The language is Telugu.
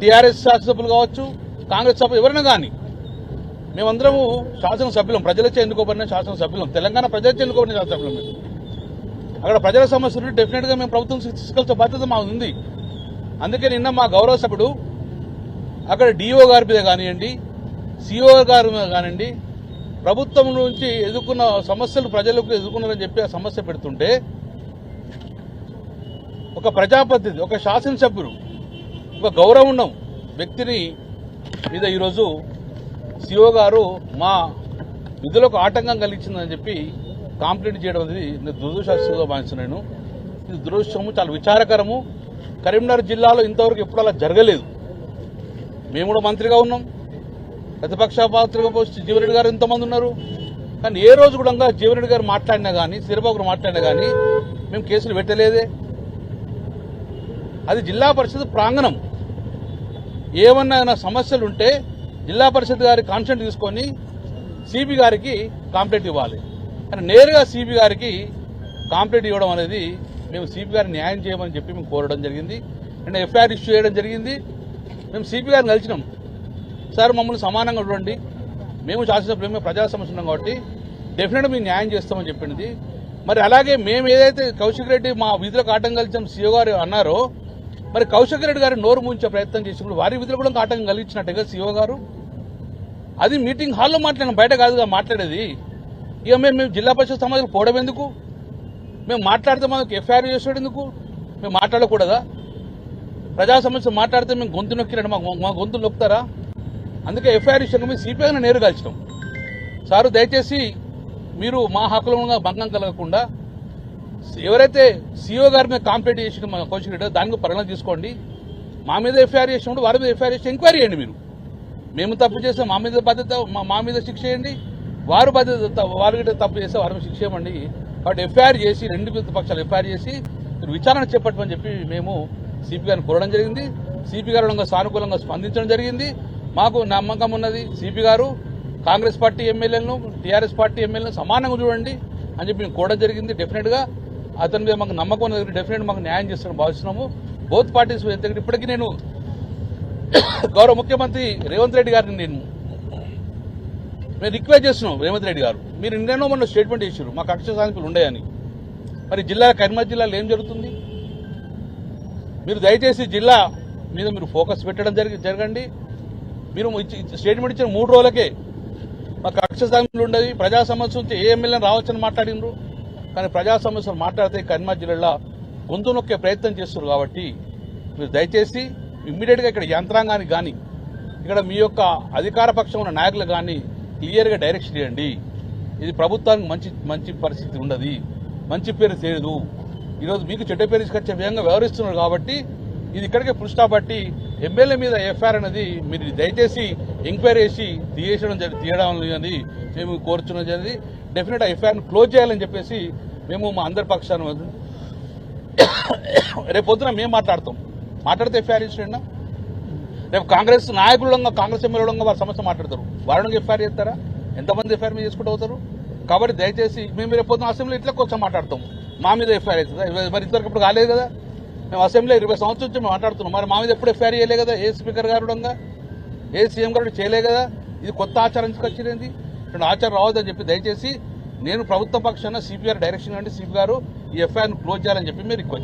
టీఆర్ఎస్ శాసనసభ్యులు కావచ్చు కాంగ్రెస్ సభ్యులు ఎవరైనా కానీ. మేమందరము శాసనసభ్యులం ప్రజలచే ఎన్నుకోబడిన శాసనసభ్యులం. తెలంగాణ ప్రజలచే ఎన్నుకోబడిన శాసనసభ్యులం మేము. అక్కడ ప్రజల సమస్యలు డెఫినెట్గా మేము ప్రభుత్వం తీసుకెళ్తే బాధ్యత మా ఉంది. అందుకే నిన్న మా గౌరవ సభ్యుడు అక్కడ డిఓ గారి మీద కానివ్వండి సిఓ గారి మీద కానివ్వండి ప్రభుత్వం నుంచి ఎదుర్కొన్న సమస్యలు ప్రజలకు ఎదుర్కొన్నారని చెప్పి ఆ సమస్య పెడుతుంటే ఒక ప్రజాప్రతినిధి ఒక శాసనసభ్యుడు ఒక గౌరవం ఉన్నాం వ్యక్తిని మీద ఈరోజు సిఓ గారు మా విధులకు ఆటంకం కలిగించిందని చెప్పి కాంప్లైంట్ చేయడం అనేది నేను దురదృష్టంగా భావిస్తున్నాను. ఇది దురదృష్టము చాలా విచారకరము. కరీంనగర్ జిల్లాలో ఇంతవరకు ఎప్పుడు అలా జరగలేదు. మేము కూడా మంత్రిగా ఉన్నాం. ప్రతిపక్ష పాత్రగా పోస్ట్ జీవరెడ్డి గారు ఎంతమంది ఉన్నారు. కానీ ఏ రోజు కూడా జీవరెడ్డి గారు మాట్లాడినా కానీ సిరబాబు మాట్లాడినా కానీ మేము కేసులు పెట్టలేదే. అది జిల్లా పరిషత్ ప్రాంగణం. ఏమన్నా సమస్యలు ఉంటే జిల్లా పరిషత్ గారి కాన్సెంట్ తీసుకొని సిబి గారికి కాంప్లైంట్ ఇవ్వాలి. కానీ నేరుగా సిబి గారికి కాంప్లైంట్ ఇవ్వడం అనేది మేము సిబి గారిని న్యాయం చేయమని చెప్పి మేము కోరడం జరిగింది. అండ్ ఎఫ్ఐఆర్ ఇష్యూ చేయడం జరిగింది. మేము సిపి గారిని కలిసినాం. సార్ మమ్మల్ని సమానంగా చూడండి. మేము శాసనసభ్యులు మేము ప్రజా సమస్య ఉన్నాం కాబట్టి డెఫినెట్గా మేము న్యాయం చేస్తామని చెప్పింది. మరి అలాగే మేము ఏదైతే కౌశిక్ రెడ్డి మా విధులకు ఆటం కలిసాం సీఓ గారు అన్నారో మరి కౌశిక్ రెడ్డి గారు నోరు ముంచే ప్రయత్నం చేసినప్పుడు వారి విధులు కూడా ఆటంకం కలిగించినట్టుగా సీఓ గారు? అది మీటింగ్ హాల్లో మాట్లాడిన బయట కాదుగా మాట్లాడేది. ఇక మేము మేము జిల్లా పరిషత్ సమాజంలో పోవడం ఎందుకు? మేము మాట్లాడితే మనకు ఎఫ్ఐఆర్ చేసాడు ఎందుకు? మేము మాట్లాడకూడదా? ప్రజా సమస్య మాట్లాడితే మేము గొంతు నొక్కిరండి మా మా గొంతు నొక్కుతారా? అందుకే ఎఫ్ఐఆర్ విషయంగా మేము సిపిఐని నేరు కాల్చినాం సారు దయచేసి మీరు మా హక్కులంగా భంగం కలగకుండా ఎవరైతే సీఓ గారి మీద కాంప్లైంట్ చేసిన మన కౌశిక్ రెడ్డి దానికి పరిగణన తీసుకోండి. మా మీద ఎఫ్ఐఆర్ చేసినప్పుడు వారి మీద ఎఫ్ఐఆర్ చేసి ఎంక్వైరీ చేయండి మీరు. మేము తప్పు చేస్తే మా మీద బాధ్యత మా- మీద శిక్ష చేయండి. వారు బాధ్యత వారి వారు తప్పు చేస్తే వారి మీద శిక్ష చేయమండి కాబట్టి ఎఫ్ఐఆర్ చేసి రెండు పక్షాలు ఎఫ్ఐఆర్ చేసి మీరు విచారణ చేపట్టమని చెప్పి మేము సిపి గారిని కోరడం జరిగింది. సిపి గారు సానుకూలంగా స్పందించడం జరిగింది. మాకు నమ్మకం ఉన్నది సిపి గారు. కాంగ్రెస్ పార్టీ ఎమ్మెల్యేలను టీఆర్ఎస్ పార్టీ ఎమ్మెల్యేలను సమానంగా చూడండి అని చెప్పి మేము కోరడం జరిగింది. డెఫినెట్గా అతని మీద మాకు నమ్మకం ఉన్నది డెఫినెట్ మాకు న్యాయం చేస్తారని భావిస్తున్నాము. బోత్ పార్టీస్ ఎందుకంటే ఇప్పటికీ నేను గౌరవ ముఖ్యమంత్రి రేవంత్ రెడ్డి గారిని నేను మేము రిక్వెస్ట్ చేస్తున్నాం రేవంత్ రెడ్డి గారు. మీరు నిన్నెన్నో మొన్న స్టేట్మెంట్ ఇచ్చారు. మాకు అక్షర సాధింపులు ఉన్నాయని మరి జిల్లా కరీంనగర్ జిల్లాలో ఏం జరుగుతుంది? మీరు దయచేసి జిల్లా మీద మీరు ఫోకస్ పెట్టడం జరిగి జరగండి. మీరు స్టేట్మెంట్ ఇచ్చిన మూడు రోజులకే మాకు అక్షర సాధింపులు ఉండేవి. ప్రజా సమస్య నుంచి ఏ ఎమ్మెల్యే రావచ్చని మాట్లాడినరు. కానీ ప్రజా సమస్యలు మాట్లాడితే కరీంనగర్ జిల్లాలో గొంతు నొక్కే ప్రయత్నం చేస్తున్నారు కాబట్టి మీరు దయచేసి ఇమ్మీడియట్గా ఇక్కడ యంత్రాంగానికి కానీ ఇక్కడ మీ యొక్క అధికార పక్షం ఉన్న నాయకులు కానీ క్లియర్గా డైరెక్షన్ ఇవ్వండి. ఇది ప్రభుత్వానికి మంచి మంచి పరిస్థితి ఉండదు మంచి పేరు తెలియదు ఈరోజు మీకు చెడ్డ పేరు తీసుకొచ్చే విధంగా వ్యవహరిస్తున్నారు కాబట్టి ఇది ఇక్కడికే ఫుల్ బట్టి ఎమ్మెల్యే మీద ఎఫ్ఐఆర్ అనేది మీరు దయచేసి ఎంక్వైరీ చేసి తీయడం తీయడం అనేది మేము కోరుచున్నది. జరిగింది డెఫినెట్ ఎఫ్ఐఆర్ను క్లోజ్ చేయాలని చెప్పేసి మేము మా అందరి పక్షాన రేపు పొద్దున మేము మాట్లాడతాం. మాట్లాడితే ఎఫ్ఐఆర్ ఇచ్చినా రేపు కాంగ్రెస్ నాయకులంగా కాంగ్రెస్ ఎమ్మెల్యేలంగా వారి సమస్య మాట్లాడతారు. వారిని ఎఫ్ఐఆర్ చేస్తారా? ఎంతమంది ఎఫ్ఐఆర్ మీద చేసుకుంటూ అవుతారు కాబట్టి దయచేసి మేము రేపు పొద్దున అసెంబ్లీ ఇట్లా కొంచెం మాట్లాడతాం. మా మీద ఎఫ్ఐఆర్ అవుతుందా మరి ఇంతవరకు ఇప్పుడు కాలేదు కదా? మేము అసెంబ్లీ ఇరవై సంవత్సరం నుంచి మేము మాట్లాడుతున్నాం. మరి మా మీద ఎప్పుడు ఎఫ్ఐఆర్ చేయలే కదా? ఏ స్పీకర్ గారు ఏ సీఎం గారు చేయలే కదా? ఇది కొత్త ఆచారం వచ్చింది ఆచారం రావద్దని చెప్పి దయచేసి నేను ప్రభుత్వ పక్షాన సిపిఆర్ డైరెక్షన్ అంటే సిపి గారు ఈ ఎఫ్ఐఆర్ను క్లోజ్ చేయాలని చెప్పి మీరు రిక్వెస్ట్